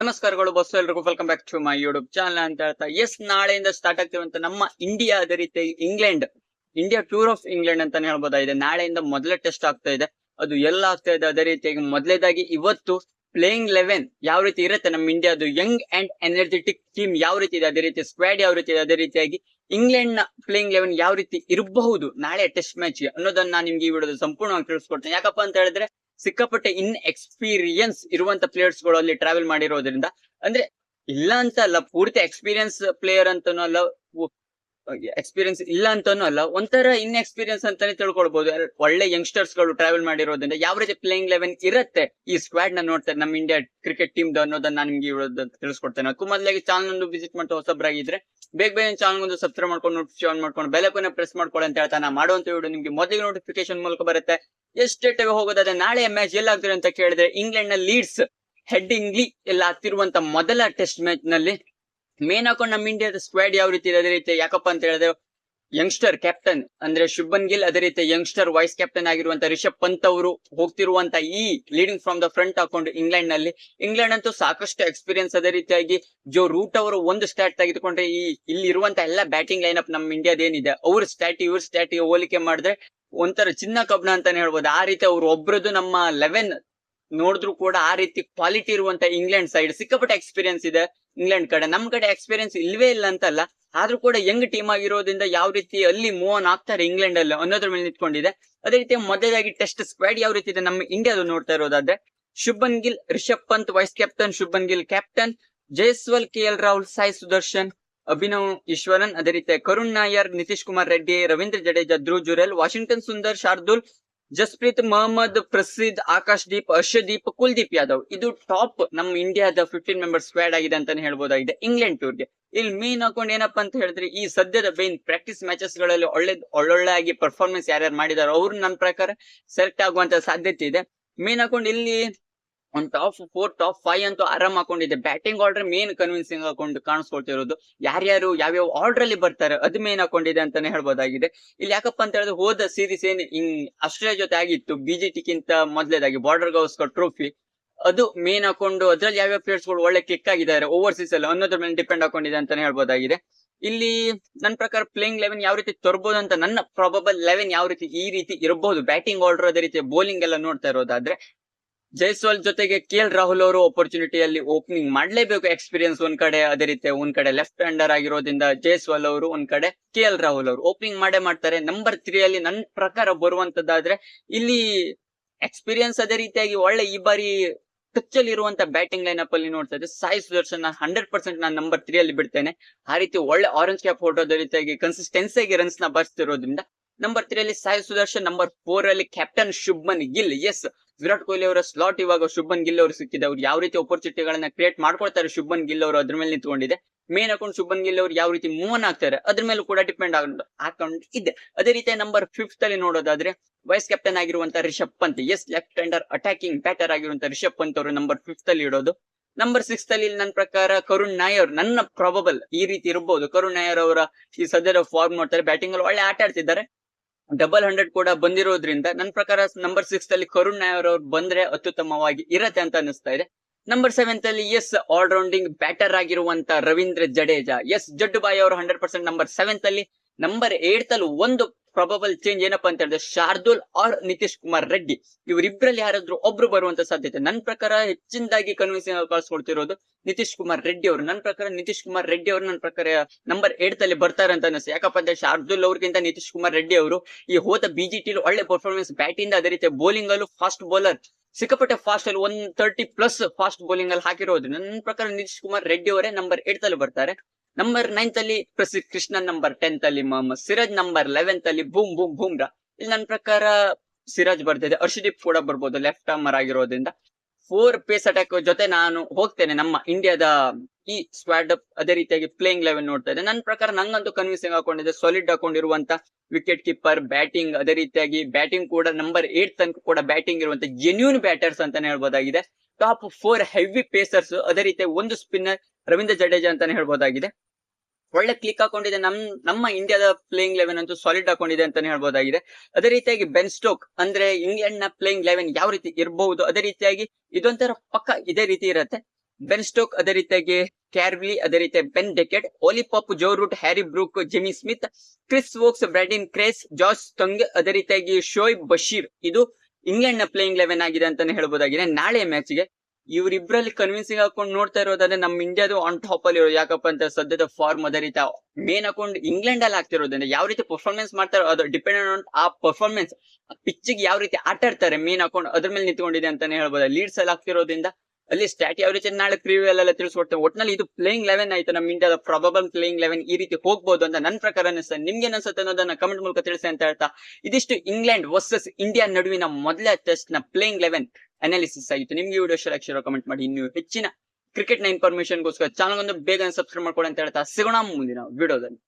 ನಮಸ್ಕಾರಗಳು ಬಸ್ಸು ಎಲ್ರಿಗೂ. Welcome back to my YouTube channel ಅಂತ ಹೇಳ್ತಾ ಎಸ್ ನಾಳೆಯಿಂದ ಸ್ಟಾರ್ಟ್ ಆಗ್ತಿರುವಂತ ನಮ್ಮ ಇಂಡಿಯಾ ಅದೇ ರೀತಿ England India tour of England ಅಂತಾನೆ ಹೇಳ್ಬೋದಾಗಿದೆ. ನಾಳೆಯಿಂದ ಮೊದಲ ಟೆಸ್ಟ್ ಆಗ್ತಾ ಇದೆ. ಅದು ಎಲ್ಲ ಆಗ್ತಾ ಇದೆ ಅದೇ ರೀತಿಯಾಗಿ ಮೊದಲೇದಾಗಿ ಇವತ್ತು ಪ್ಲೇಯಿಂಗ್ ಲೆವೆನ್ ಯಾವ ರೀತಿ ಇರುತ್ತೆ ನಮ್ಮ ಇಂಡಿಯಾದು ಯಂಗ್ ಅಂಡ್ ಎನರ್ಜೆಟಿಕ್ ಟೀಮ್ ಯಾವ ರೀತಿ ಇದೆ, ಅದೇ ರೀತಿ ಸ್ಕ್ವಾಡ್ ಯಾವ ರೀತಿ ಇದೆ, ಅದೇ ರೀತಿಯಾಗಿ ಇಂಗ್ಲೆಂಡ್ನ ಪ್ಲೇಯಿಂಗ್ ಲೆವೆನ್ ಯಾವ ರೀತಿ ಇರಬಹುದು ನಾಳೆ ಟೆಸ್ಟ್ ಮ್ಯಾಚ್ ಅನ್ನೋದನ್ನ ನಾನು ನಿಮ್ಗೆ ಈ ವಿಡಿಯೋದ ಸಂಪೂರ್ಣವಾಗಿ ತಿಳಿಸ್ಕೊಡ್ತೇನೆ. ಯಾಕಪ್ಪ ಅಂತ ಹೇಳಿದ್ರೆ ಸಿಕ್ಕಾಪಟ್ಟೆ ಇನ್ ಎಕ್ಸ್ಪೀರಿಯನ್ಸ್ ಇರುವಂತ ಪ್ಲೇಯರ್ಸ್ಗಳು ಅಲ್ಲಿ ಟ್ರಾವೆಲ್ ಮಾಡಿರೋದ್ರಿಂದ. ಅಂದ್ರೆ ಇಲ್ಲ ಅಂತ ಅಲ್ಲ, ಪೂರ್ತಿ ಎಕ್ಸ್ಪೀರಿಯನ್ಸ್ ಪ್ಲೇಯರ್ ಅಂತಾನು ಅಲ್ಲ ಎಕ್ಸ್ಪೀರಿಯನ್ಸ್ ಇಲ್ಲ ಅಂತಾನು ಅಲ್ಲ, ಒಂಥರ ಇನ್ ಎಕ್ಸ್ಪೀರಿಯನ್ಸ್ ಅಂತಾನೆ ತಿಳ್ಕೊಳ್ಬಹುದು ಒಳ್ಳೆ ಯಂಗ್ಸ್ಟರ್ಸ್ಗಳು ಟ್ರಾವೆಲ್ ಮಾಡಿರೋದ್ರಿಂದ ಯಾವ ರೀತಿ ಪ್ಲೇಯಿಂಗ್ ಲೆವೆನ್ ಇರುತ್ತೆ ಈ ಸ್ಕ್ವಾಡ್ನ ನೋಡ್ತಾರೆ ನಮ್ಮ ಇಂಡಿಯಾ ಕ್ರಿಕೆಟ್ ಟೀಮ್ ಅನ್ನೋದನ್ನ ನಾನು ನಿಮ್ಗೆ ತಿಳಿಸ್ಕೊಡ್ತೇನೆ. ಅದಕ್ಕೂ ಮೊದಲಾಗಿ ಚಾನಲ್ ಒಂದು ವಿಸಿಟ್ ಮಾಡ್ತಾ ಹೊಸಬ್ರಾಗಿದ್ರೆ, ಬೇಗ ಬೇಗ ಚಾನಲ್ ಒಂದು ಸಬ್ಸ್ಕ್ರೈಬ್ ಮಾಡ್ಕೊಂಡು ನೋಟಿಫಿಕೇಶನ್ ಮಾಡ್ಕೊಂಡು ಬೆಲಕನ್ನ ಪ್ರೆಸ್ ಮಾಡ್ಕೊಳ್ಳಿ ಅಂತ ಹೇಳ್ತಾ ನಾ ಮಾಡುವಂತ ವಿಡಿಯೋ ನಿಮ್ಗೆ ಮೊದಲಿಗೆ ನೋಟಿಫಿಕೇಶನ್ ಮೂಲಕ ಬರುತ್ತೆ. ಎಷ್ಟೇ ಹೋಗೋದಾದ್ರೆ ನಾಳೆ ಮ್ಯಾಚ್ ಎಲ್ಲ ಆಗ್ತಿದೆ ಅಂತ ಕೇಳಿದ್ರೆ ಇಂಗ್ಲೆಂಡ್ನ ಲೀಡ್ಸ್ ಹೆಡ್ಡಿಂಗ್ಲಿ ಎಲ್ಲ ಆಗ್ತಿರುವಂತ ಮೊದಲ ಟೆಸ್ಟ್ ಮ್ಯಾಚ್ನಲ್ಲಿ ಮೇನ್ ಹಾಕೊಂಡು ನಮ್ಮ ಇಂಡಿಯಾದ ಸ್ಕ್ವಾಡ್ ಯಾವ ರೀತಿ ಅದೇ ರೀತಿ ಯಾಕಪ್ಪ ಅಂತ ಹೇಳಿದ್ರೆ ಯಂಗ್ಸ್ಟರ್ ಕ್ಯಾಪ್ಟನ್ ಅಂದ್ರೆ ಶುಭನ್ ಗಿಲ್, ಅದೇ ರೀತಿ ಯಂಗ್ಸ್ಟರ್ ವೈಸ್ ಕ್ಯಾಪ್ಟನ್ ಆಗಿರುವಂತ ರಿಷಬ್ ಪಂತ್ ಅವರು ಹೋಗ್ತಿರುವಂತ ಈ ಲೀಡಿಂಗ್ ಫ್ರಮ್ ದ ಫ್ರಂಟ್ ಹಾಕೊಂಡು ಇಂಗ್ಲೆಂಡ್ನಲ್ಲಿ. ಇಂಗ್ಲೆಂಡ್ ಅಂತೂ ಸಾಕಷ್ಟು ಎಕ್ಸ್ಪೀರಿಯನ್ಸ್ ಅದೇ ರೀತಿಯಾಗಿ ಜೋ ರೂಟ್ ಅವರು ಒಂದು ಸ್ಟಾಟ್ ತೆಗೆದುಕೊಂಡ್ರೆ ಈ, ಇಲ್ಲಿ ಇರುವಂತ ಎಲ್ಲ ಬ್ಯಾಟಿಂಗ್ ಲೈನ್ ಅಪ್ ನಮ್ಮ ಇಂಡಿಯಾದ ಏನಿದೆ, ಅವ್ರ ಸ್ಟ್ಯಾಟಿ ಇವ್ರ ಸ್ಟ್ಯಾಟ್ ಹೋಲಿಕೆ ಮಾಡಿದ್ರೆ ಒಂಥರ ಚಿನ್ನ ಕಬ್ಣ ಅಂತಾನೆ ಹೇಳ್ಬೋದು. ಆ ರೀತಿ ಅವ್ರು ಒಬ್ರದ್ದು ನಮ್ಮ ಲೆವೆನ್ ನೋಡಿದ್ರು ಕೂಡ ಆ ರೀತಿ ಕ್ವಾಲಿಟಿ ಇರುವಂತ ಇಂಗ್ಲೆಂಡ್ ಸೈಡ್ ಸಿಕ್ಕಾಪಟ್ಟೆ ಎಕ್ಸ್ಪೀರಿಯನ್ಸ್ ಇದೆ ಇಂಗ್ಲೆಂಡ್ ಕಡೆ. ನಮ್ ಕಡೆ ಎಕ್ಸ್ಪೀರಿಯನ್ಸ್ ಇಲ್ವೇ ಇಲ್ಲ ಅಂತಲ್ಲ. ಆದ್ರೂ ಕೂಡ ಯಂಗ್ ಟೀಮ್ ಆಗಿರೋದ್ರಿಂದ ಯಾವ ರೀತಿ ಅಲ್ಲಿ ಮೂವ್ ಆನ್ ಆಗ್ತಾರೆ ಇಂಗ್ಲೆಂಡ್ ಅಲ್ಲಿ ಅನ್ನೋದ್ರ ಮೇಲೆ ನಿಂತ್ಕೊಂಡಿದೆ. ಅದೇ ರೀತಿ ಮೊದಲಾಗಿ ಟೆಸ್ಟ್ ಸ್ಕ್ವಾಡ್ ಯಾವ ರೀತಿ ಇದೆ ನಮ್ಮ ಇಂಡಿಯಾದ ನೋಡ್ತಾ ಇರೋದಾದ್ರೆ, Shubman Gill, Rishabh Pant vice captain Shubman Gill captain Jaiswal K L Rahul, Sai Sudharsan Abhinav Easwaran, ಅದೇ ರೀತಿ ಕರುಣ್ ನಾಯರ್, ನಿತೀಶ್ ಕುಮಾರ್ ರೆಡ್ಡಿ, ರವೀಂದ್ರ ಜಡೇಜಾ, ಧ್ರುವ್ ಜುರೆಲ್ ವಾಷಿಂಗ್ಟನ್ ಸುಂದರ್, ಶಾರ್ದುಲ್, ಜಸ್ಪ್ರೀತ್, ಮೊಹಮ್ಮದ್, ಪ್ರಸಿದ್, ಆಕಾಶ್ ದೀಪ್ ಹರ್ಷದೀಪ್ ಕುಲ್ದೀಪ್ ಯಾದವ್. ಇದು ಟಾಪ್ ನಮ್ಮ ಇಂಡಿಯಾದ ಫಿಫ್ಟೀನ್ ಮೆಂಬರ್ ಸ್ಕ್ವಾಡ್ ಆಗಿದೆ ಅಂತಾನೆ ಹೇಳ್ಬೋದಾಗಿದೆ ಇಂಗ್ಲೆಂಡ್ ಟೂರ್ಗೆ. ಇಲ್ಲಿ ಮೀನ್ ಹಾಕೊಂಡು ಏನಪ್ಪಾ ಅಂತ ಹೇಳಿದ್ರೆ, ಈ ಸದ್ಯದ ಬೇನ್ ಪ್ರಾಕ್ಟೀಸ್ ಮ್ಯಾಚಸ್ಗಳಲ್ಲಿ ಒಳ್ಳೆ ಒಳ್ಳೊಳ್ಳೆ ಆಗಿ ಪರ್ಫಾರ್ಮೆನ್ಸ್ ಯಾರ್ಯಾರು ಮಾಡಿದಾರೋ ಅವ್ರು ನನ್ನ ಪ್ರಕಾರ ಸೆಲೆಕ್ಟ್ ಆಗುವಂತ ಸಾಧ್ಯತೆ ಇದೆ. ಮೀನ್ ಹಾಕೊಂಡು ಇಲ್ಲಿ ಒಂದ್ ಟಾಪ್ ಫೋರ್ ಟಾಪ್ ಫೈವ್ ಅಂತೂ ಆರಾಮ್ ಹಾಕೊಂಡಿದೆ ಬ್ಯಾಟಿಂಗ್ ಆರ್ಡರ್ ಮೇನ್ ಕನ್ವಿನ್ಸಿಂಗ್ ಹಾಕೊಂಡು ಕಾಣಿಸ್ಕೊಳ್ತಿರೋದು. ಯಾರ್ಯಾರು ಯಾವ್ಯಾವ ಆರ್ಡರ್ ಅಲ್ಲಿ ಬರ್ತಾರೆ, ಅದು ಮೇನ್ ಹಾಕೊಂಡಿದೆ ಅಂತಾನೆ ಹೇಳ್ಬೋದಾಗಿದೆ. ಇಲ್ಲಿ ಯಾಕಪ್ಪ ಅಂತ ಹೇಳಿದ್ರೆ ಹೋದ ಸೀರೀಸ್ ಏನ್ ಹಿಂಗ್ ಆಸ್ಟ್ರೇಲಿಯಾ ಜೊತೆ ಆಗಿತ್ತು ಬಿಜೆಟಿಗಿಂತ ಮೊದಲೇದಾಗಿ ಬಾರ್ಡರ್ ಗೌಸ್ಕರ್ ಟ್ರೋಫಿ ಅದು ಮೇನ್ ಹಾಕೊಂಡು ಅದ್ರಲ್ಲಿ ಯಾವ್ಯಾವ ಪ್ಲೇಯರ್ಸ್ಗಳು ಒಳ್ಳೆ ಕಿಕ್ ಆಗಿದ್ದಾರೆ ಓವರ್ಸೀಸ್ ಅಲ್ಲಿ ಅನ್ನೋದ್ರ ಮೇಲೆ ಡಿಪೆಂಡ್ ಹಾಕೊಂಡಿದೆ ಅಂತಾನೆ ಹೇಳ್ಬೋದಾಗಿದೆ. ಇಲ್ಲಿ ನನ್ನ ಪ್ರಕಾರ ಪ್ಲೇಯಿಂಗ್ ಲೆವೆನ್ ಯಾವ ರೀತಿ ತರ್ಬೋದು ಅಂತ ನನ್ನ ಪ್ರಾಬಬಲ್ ಲೆವೆನ್ ಯಾವ ರೀತಿ ಈ ರೀತಿ ಇರಬಹುದು ಬ್ಯಾಟಿಂಗ್ ಆರ್ಡರ್ ಅದೇ ರೀತಿ ಬೌಲಿಂಗ್ ಎಲ್ಲ ನೋಡ್ತಾ ಇರೋದಾದ್ರೆ ಜೈಸ್ವಾಲ್ ಜೊತೆಗೆ ಕೆ ಎಲ್ ರಾಹುಲ್ ಅವರು ಆಪರ್ಚುನಿಟಿಯಲ್ಲಿ ಓಪನಿಂಗ್ ಮಾಡಲೇಬೇಕು ಎಕ್ಸ್ಪೀರಿಯನ್ಸ್ ಒಂದ್ ಕಡೆ, ಅದೇ ರೀತಿ ಒಂದ್ ಕಡೆ ಲೆಫ್ಟ್ ಹ್ಯಾಂಡರ್ ಆಗಿರೋದ್ರಿಂದ ಜೈಸ್ವಾಲ್ ಅವರು ಒಂದ್ ಕಡೆ ಕೆ ಎಲ್ ರಾಹುಲ್ ಅವರು ಓಪನಿಂಗ್ ಮಾಡೇ ಮಾಡ್ತಾರೆ. ನಂಬರ್ ತ್ರೀ ಅಲ್ಲಿ ನನ್ನ ಪ್ರಕಾರ ಬರುವಂತದ್ದಾದ್ರೆ ಇಲ್ಲಿ ಎಕ್ಸ್ಪೀರಿಯನ್ಸ್ ಅದೇ ರೀತಿಯಾಗಿ ಒಳ್ಳೆ ಈ ಬಾರಿ ಟಚ್ ಅಲ್ಲಿ ಇರುವಂತ ಬ್ಯಾಟಿಂಗ್ ಲೈನ್ ಅಪ್ ಅಲ್ಲಿ ನೋಡ್ತಾ ಇದ್ದೆ ಸಾಯಿ ಸುದರ್ಶನ್ ಹಂಡ್ರೆಡ್ ಪರ್ಸೆಂಟ್ ನಾನು ನಂಬರ್ ತ್ರೀ ಅಲ್ಲಿ ಬಿಡ್ತೇನೆ. ಆ ರೀತಿ ಒಳ್ಳೆ ಆರೆಂಜ್ ಕ್ಯಾಪ್ ಫೋಟೋದ ರೀತಿಯಾಗಿ ಕನ್ಸಿಸ್ಟೆನ್ಸಿಯಾಗಿ ರನ್ಸ್ನ ಬರ್ತಿರೋದ್ರಿಂದ ನಂಬರ್ ತ್ರೀ ಅಲ್ಲಿ ಸಾಯಿ ಸುದರ್ಶನ್ ನಂಬರ್ ಫೋರ್ ಅಲ್ಲಿ ಕ್ಯಾಪ್ಟನ್ ಶುಭ್ಮನ್ ಗಿಲ್. ಎಸ್ ವಿರಾಟ್ ಕೊಹ್ಲಿ ಅವರ ಸ್ಲಾಟ್ ಇವಾಗ ಶುಭನ್ ಗಿಲ್ ಅವರು ಸಿಕ್ಕಿದೆ. ಅವ್ರು ಯಾವ ರೀತಿ ಅಪರ್ಚುನಿಟಿಗಳನ್ನ ಕ್ರಿಯೇಟ್ ಮಾಡ್ಕೊಳ್ತಾರೆ ಶುಭನ್ ಗಿಲ್ ಅವರು ಅದ್ರ ಮೇಲೆ ನಿಂತ್ಕೊಂಡಿದೆ. ಮೇನ್ ಅಕೌಂಟ್ ಶುಭನ್ ಗಿಲ್ ಅವರು ಯಾವ ರೀತಿ ಮೂವ್ ಆಗ್ತಾರೆ, ಅದ್ರ ಮೇಲೂ ಕೂಡ ಡಿಪೆಂಡ್ ಹಾಕೊಂಡು ಇದೆ. ಅದೇ ರೀತಿ ನಂಬರ್ ಫಿಫ್ತ್ ಅಲ್ಲಿ ನೋಡೋದಾದ್ರೆ ವೈಸ್ ಕ್ಯಾಪ್ಟನ್ ಆಗಿರುವಂತ Rishabh Pant. Yes left hander attacking batter ಆಗಿರುವಂತ ರಿಷಬ್ ಪಂತ್ ಅವರು ನಂಬರ್ ಫಿಫ್ತ್ ಅಲ್ಲಿ ಇಡೋದು. ನಂಬರ್ ಸಿಕ್ಸ್ ಅಲ್ಲಿ ನನ್ನ ಪ್ರಕಾರ ಕರುಣ್ ನಾಯರ್, ನನ್ನ ಪ್ರಾಬಬಲ್ ಈ ರೀತಿ ಇರಬಹುದು ಕರುಣ್ ನಾಯರ್ ಅವರ ಈ ಸದ್ಯದ ಫಾರ್ಮ್ ನೋಡ್ತಾರೆ. ಬ್ಯಾಟಿಂಗ್ ಅಲ್ಲಿ ಒಳ್ಳೆ ಆಟ ಆಡ್ತಿದ್ದಾರೆ. ಡಬಲ್ ಹಂಡ್ರೆಡ್ ಕೂಡ ಬಂದಿರೋದ್ರಿಂದ ನನ್ನ ಪ್ರಕಾರ ನಂಬರ್ ಸಿಕ್ಸ್ ಅಲ್ಲಿ ಕರುಣ್ ನಾಯರ್ ಅವ್ರು ಬಂದ್ರೆ ಅತ್ಯುತ್ತಮವಾಗಿ ಇರತ್ತೆ ಅಂತ ಅನಿಸ್ತಾ ಇದೆ. ನಂಬರ್ ಸೆವೆಂತ್ ಅಲ್ಲಿ ಎಸ್ ಆಲ್ರೌಂಡಿಂಗ್ ಬ್ಯಾಟರ್ ಆಗಿರುವಂತ ರವೀಂದ್ರ ಜಡೇಜಾ. ಎಸ್ ಜಡ್ಡು ಬಾಯಿ ಅವರು ಹಂಡ್ರೆಡ್ ಪರ್ಸೆಂಟ್ ನಂಬರ್ ಸೆವೆಂತ್ ಅಲ್ಲಿ ನಂಬರ್ ಏಟ್ ಅಲ್ಲಿ ಒಂದು ಪ್ರಾಬಬಲ್ ಚೇಂಜ್ ಏನಪ್ಪ ಅಂತ ಹೇಳಿದ್ರೆ ಶಾರ್ದೂಲ್ ಆರ್ ನಿತೀಶ್ ಕುಮಾರ್ ರೆಡ್ಡಿ. ಇವರಿಬ್ಬರಲ್ಲಿ ಯಾರಾದ್ರೂ ಒಬ್ರು ಬರುವಂತ ಸಾಧ್ಯತೆ ನನ್ನ ಪ್ರಕಾರ ಹೆಚ್ಚಿನದಾಗಿ ಕನ್ವಿನ್ಸಿಂಗ್ ಕಳ್ಸ್ಕೊಡ್ತಿರೋದು ನಿತೀಶ್ ಕುಮಾರ್ ರೆಡ್ಡಿ ಅವರು. ನನ್ನ ಪ್ರಕಾರ ನಿತೀಶ್ ಕುಮಾರ್ ರೆಡ್ಡಿ ಅವರು ನನ್ನ ಪ್ರಕಾರ ನಂಬರ್ ಏಟ್ ಅಲ್ಲಿ ಬರ್ತಾರೆ ಅಂತ ಅನಿಸ್ತು ಯಾಕಪ್ಪ ಅಂದ್ರೆ ಶಾರ್ದೂಲ್ ಅವ್ರಿಗಿಂತ ನಿತೀಶ್ ಕುಮಾರ್ ರೆಡ್ಡಿ ಅವರು ಈ ಹೋದ ಬಿಜಿಟಿ ಒಳ್ಳೆ ಪರ್ಫಾರ್ಮೆನ್ಸ್ ಬ್ಯಾಟಿಂದ ಅದೇ ರೀತಿ ಬೌಲಿಂಗ್ ಅಲ್ಲೂ ಫಾಸ್ಟ್ ಬೌಲರ್ ಸಿಕ್ಕಾಪಟ್ಟೆ ಫಾಸ್ಟ್ ಅಲ್ಲಿ one thirty plus fast bowling ಅಲ್ಲಿ ಹಾಕಿರೋದು. ನನ್ನ ಪ್ರಕಾರ ನಿತೀಶ್ ಕುಮಾರ್ ರೆಡ್ಡಿ ಅವರೇ ನಂಬರ್ ಏಟ್ ಅಲ್ಲಿ ಬರ್ತಾರೆ. ನಂಬರ್ ನೈನ್ತ್ ಅಲ್ಲಿ ಪ್ರಸಿದ್ಧ ಕೃಷ್ಣನ್ ನಂಬರ್ ಟೆಂತ್ ಅಲ್ಲಿ ಮೊಹಮ್ಮದ್ ಸಿರಾಜ್ ನಂಬರ್ ಲೆವೆಂತ್ ಅಲ್ಲಿ ಬೂಮ್ ಬೂಮ್ ಬೂಮ್ರಾ ಇಲ್ಲಿ ನನ್ನ ಪ್ರಕಾರ ಸಿರಾಜ್ ಬರ್ತಿದೆ. ಹರ್ಷದೀಪ್ ಕೂಡ ಬರ್ಬೋದು ಲೆಫ್ಟ್ ಆರ್ಮರ್ ಆಗಿರೋದ್ರಿಂದ. ಫೋರ್ ಪೇಸ್ ಅಟ್ಯಾಕ್ ಜೊತೆ ನಾನು ಹೋಗ್ತೇನೆ ನಮ್ಮ ಇಂಡಿಯಾದ ಈ ಸ್ಕ್ವಾಡ್ ಅದೇ ರೀತಿಯಾಗಿ ಪ್ಲೇಯಿಂಗ್ ಲೆವೆನ್ ನೋಡ್ತಾ ಇದೆ ನನ್ನ ಪ್ರಕಾರ ನಂಗಂತೂ ಕನ್ವಿನ್ಸಿಂಗ್ ಹಾಕೊಂಡಿದೆ ಸಾಲಿಡ್ ಹಾಕೊಂಡಿರುವಂತ ವಿಕೆಟ್ ಕೀಪರ್ ಬ್ಯಾಟಿಂಗ್ ಅದೇ ರೀತಿಯಾಗಿ ಬ್ಯಾಟಿಂಗ್ ಕೂಡ ನಂಬರ್ ಏಟ್ ತನಕ ಕೂಡ ಬ್ಯಾಟಿಂಗ್ ಇರುವಂತ ಜೆನ್ಯೂನ್ ಬ್ಯಾಟರ್ಸ್ ಅಂತಾನೆ ಹೇಳ್ಬೋದಾಗಿದೆ. ಟಾಪ್ ಫೋರ್ ಹೆವಿ ಪೇಸರ್ಸ್ ಅದೇ ರೀತಿ ಒಂದು ಸ್ಪಿನ್ನರ್ ರವೀಂದ್ರ ಜಡೇಜಾ ಅಂತಾನೆ ಹೇಳ್ಬೋದಾಗಿದೆ. ಒಳ್ಳೆ ಕ್ಲಿಕ್ ಹಾಕೊಂಡಿದೆ. ನಮ್, ನಮ್ಮ ಇಂಡಿಯಾದ ಪ್ಲೇಯಿಂಗ್ ಲೆವೆನ್ ಅಂತೂ ಸಾಲಿಡ್ ಹಾಕೊಂಡಿದೆ ಅಂತಾನೆ ಹೇಳ್ಬೋದಾಗಿದೆ. ಅದೇ ರೀತಿಯಾಗಿ ಬೆನ್ ಸ್ಟೋಕ್ ಅಂದ್ರೆ ಇಂಗ್ಲೆಂಡ್ನ ಪ್ಲೇಯಿಂಗ್ ಲೆವೆನ್ ಯಾವ ರೀತಿ ಇರಬಹುದು? ಅದೇ ರೀತಿಯಾಗಿ ಇದೊಂಥರ ಪಕ್ಕ ಇದೇ ರೀತಿ ಇರುತ್ತೆ. ಬೆನ್ ಸ್ಟೋಕ್ ಅದೇ ರೀತಿಯಾಗಿ ಕ್ಯಾರ್ವ್ಲಿ ಅದೇ ರೀತಿ Ben Duckett Ollie Pope Joe Root Harry Brook Jamie Smith Chris Woakes Brydon Carse George Tongue ಅದೇ ರೀತಿಯಾಗಿ ಶೋಯ್ ಬಶೀರ್ ಇದು ಇಂಗ್ಲೆಂಡ್ನ ಪ್ಲೇಯಿಂಗ್ ಲೆವೆನ್ ಆಗಿದೆ ಅಂತಾನೆ ಹೇಳ್ಬೋದಾಗಿದೆ. ನಾಳೆ ಮ್ಯಾಚ್ಗೆ ಇವರಿಬ್ರಲ್ಲಿ ಕನ್ವಿನ್ಸಿಂಗ್ ಹಾಕೊಂಡು ನೋಡ್ತಾ ಇರೋದಾದ್ರೆ ನಮ್ಮ ಇಂಡಿಯಾದು ಆನ್ ಟಾಪ್ ಅಲ್ಲಿ ಇರೋದು. ಯಾಕಪ್ಪ ಅಂತ ಸದ್ಯದ ಫಾರ್ಮ್ ಅದೇ ರೀತಿ ಮೇನ್ ಅಕೌಂಟ್ ಇಂಗ್ಲೆಂಡ್ ಅಲ್ಲಿ ಆಗ್ತಿರೋದ್ರಿಂದ ಯಾವ ರೀತಿ ಪರ್ಫಾರ್ಮೆನ್ಸ್ ಮಾಡ್ತಾರೋ ಅದು ಡಿಪೆಂಡ್ ಆನ್ ಆ ಪರ್ಫಾರ್ಮೆನ್ಸ್ ಪಿಚ್ ಯಾವ ರೀತಿ ಆಟ ಆಡ್ತಾರೆ ಮೇನ್ ಅಕೌಂಟ್ ಅದ್ರ ಮೇಲೆ ನಿಂತ್ಕೊಂಡಿದೆ ಅಂತಾನೆ ಹೇಳ್ಬೋದು? ಲೀಡ್ಸ್ ಅಲ್ಲಿ ಆಗ್ತಿರೋದ್ರಿಂದ ಅಲ್ಲಿ ರೀತಿ ನಾಳೆ ಪ್ರಿವ್ಯೂ ಎಲ್ಲ ತಿಳಿಸ್ಕೊಡ್ತೇವೆ. ಒಟ್ನಲ್ಲಿ ಇದು ಪ್ಲೇಯಿಂಗ್ ಲೆವೆನ್ ಆಯ್ತು. ನಮ್ಮ ಇಂಡಿಯಾದ ಪ್ರಾಬಲ್ ಪ್ಲೇಯಿಂಗ್ ಲೆವೆನ್ ಈ ರೀತಿ ಹೋಗ್ಬೋದು ಅಂತ ನನ್ನ ಪ್ರಕಾರ ಅನಿಸ್ತದೆ ನಿಮ್ಗೆ ಅನ್ಸುತ್ತೆ ಅನ್ನೋದನ್ನ ಕಮೆಂಟ್ ಮೂಲಕ ತಿಳಿಸಿ ಅಂತ ಹೇಳ್ತಾ, ಇದಿಷ್ಟು ಇಂಗ್ಲೆಂಡ್ ವರ್ಸಸ್ ಇಂಡಿಯಾ ನಡುವಿನ ಮೊದಲ ಟೆಸ್ಟ್ನ ಪ್ಲೇಯಿಂಗ್ ಲೆವೆನ್ ಅನಾಲಿಸಿಸ್ ಆಗಿತ್ತು. ನಿಮ್ಗೆ ವಿಡಿಯೋ ಇಷ್ಟ ಕಮೆಂಟ್ ಮಾಡಿ. ಇನ್ನು ಹೆಚ್ಚಿನ ಕ್ರಿಕೆಟ್ನ ಇನ್ಫಾರ್ಮೇಶನ್ಗೋಸ್ಕರ ಚಾನಲ್ ಒಂದು ಬೇಗ ಸಬ್ಸ್ಕ್ರೈಬ್ ಮಾಡ್ಕೊಡಿ ಅಂತ ಹೇಳ್ತಾ, ಸಿಗೋಣ ಮುಂದಿನ ವಿಡಿಯೋದಲ್ಲಿ